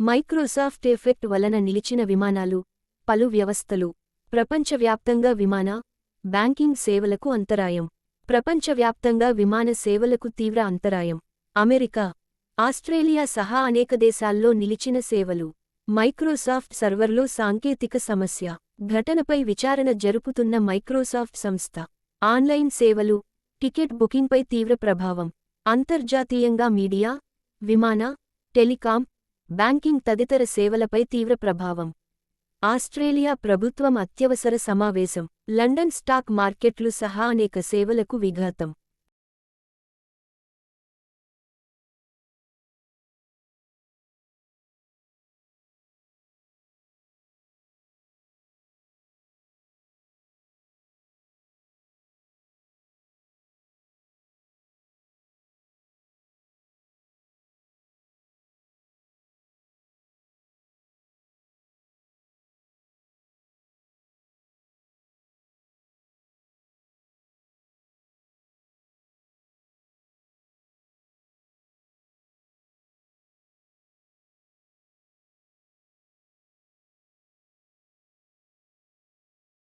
Microsoft effect వలన నిలిచిన విమానాలు పలు వ్యవస్థలు ప్రపంచవ్యాప్తంగా విమాన బ్యాంకింగ్ సేవలకు అంతరాయం. ప్రపంచవ్యాప్తంగా విమాన సేవలకు తీవ్ర అంతరాయం. అమెరికా ఆస్ట్రేలియా సహా అనేక దేశాల్లో నిలిచిన సేవలు. మైక్రోసాఫ్ట్ సర్వర్లో సాంకేతిక సమస్య. ఘటనపై విచారణ జరుపుతున్న మైక్రోసాఫ్ట్ సంస్థ. ఆన్లైన్ సేవలు టికెట్ బుకింగ్పై తీవ్ర ప్రభావం. అంతర్జాతీయంగా మీడియా విమాన టెలికాం బ్యాంకింగ్ తదితర సేవలపై తీవ్ర ప్రభావం. ఆస్ట్రేలియా ప్రభుత్వం అత్యవసర సమావేశం లండన్ స్టాక్ మార్కెట్లు సహా అనేక సేవలకు విఘాతం.